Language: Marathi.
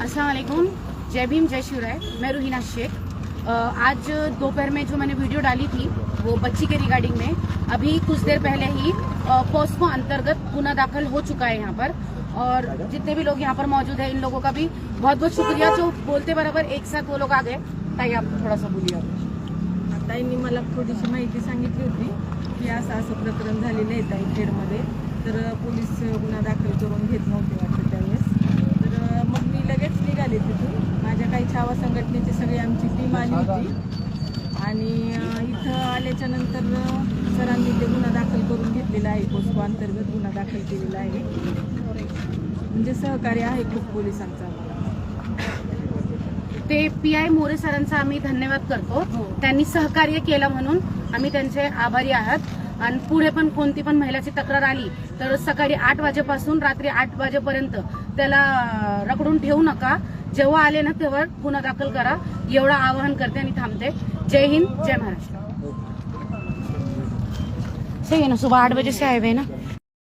असलकुम जय भीम जय शिवराय. मैं रुहीना शेख. आज दोपहर में जो मैंने वीडियो डाली थी वो बच्ची के रिगार्डिंग में अभी कुछ देर पहले ही अ, पोस्को अंतर्गत पुनः दाखिल हो चुका है यहाँ पर। और जितने भी लोग यहाँ पर मौजूद हैं इन लोगों का भी बहुत बहुत शुक्रिया। जो बोलते बराबर एक साथ वो लोग आ गए। ताई आप थोड़ा सा बोलिए ताईंनी मला थोडीशी माहिती सांगितली होती की असं असं प्रकरण झालेलं आहे ताई खेडमध्ये. तर पोलीस गुन्हा दाखल करून घेत नव्हते. छावा संघटनेची सगळी आमची टीम आली होती. आणि इथं आल्याच्यानंतर सरांनी ते गुन्हा दाखल करून घेतलेला आहे. पोस्को अंतर्गत गुन्हा दाखल केलेला आहे. म्हणजे सहकार्य आहे खूप पोलिसांचं आम्हाला. ते पी आय मोरे सरांचा आम्ही धन्यवाद करतो. हो. त्यांनी सहकार्य केलं म्हणून आम्ही त्यांचे आभारी आहात. आणि पुढे पण कोणती पण महिलाची तक्रार आली तर सकाळी आठ वाजेपासून रात्री आठ वाजेपर्यंत त्याला अं, रखडून ठेवू नका. जेव्हा आले ना तेव्हा गुन्हा दाखल करा. एवढं आवाहन करते आणि थांबते. जय हिंद जय महाराष्ट्र. सही है ना सुबह आठ बजे से आए हुए ना?